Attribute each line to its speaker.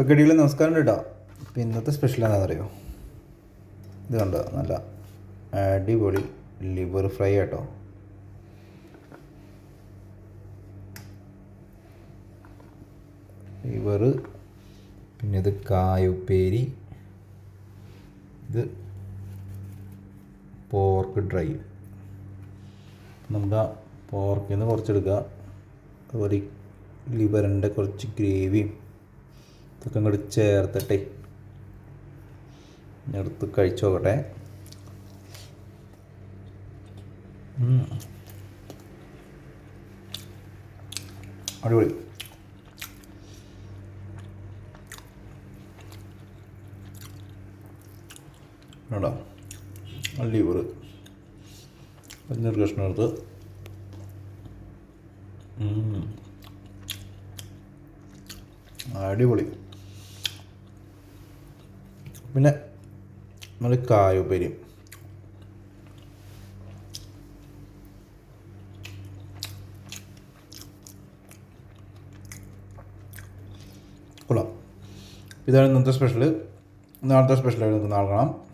Speaker 1: ഇപ്പോൾ കടികൾ നമസ്കാരം കേട്ടോ അപ്പോൾ ഇന്നത്തെ സ്പെഷ്യൽ എന്താണെന്ന് അറിയോ ഇത് കണ്ടോ? നല്ല അടിപൊളി ലിവർ ഫ്രൈ ആട്ടോ. ലിവർ പിന്നെ ഇത് കായുപ്പേരി ഇത് പോർക്ക് ഡ്രൈ നമുക്ക് ആ പോർക്കിൽ നിന്ന് കുറച്ചെടുക്കുക അതുപോലെ ലിവറിന്റെ കുറച്ച് ഗ്രേവിയും ഇതൊക്കെ ഇങ്ങോട്ട് ചേർത്തിട്ടെ. എടുത്ത് കഴിച്ചു നോക്കട്ടെ അടിപൊളി. അടിപൊളി. വേണ്ടോ ലിവർ പഞ്ഞൊരു കഷ്ണം എടുത്ത്. അടിപൊളി. പിന്നെ നമ്മൾ കായുപരി. കൊള്ളാം. ഇതാണ് ഇന്നത്തെ സ്പെഷ്യൽ നാളത്തെ സ്പെഷ്യലായിട്ട് നമുക്ക് നാളെ കാണാം.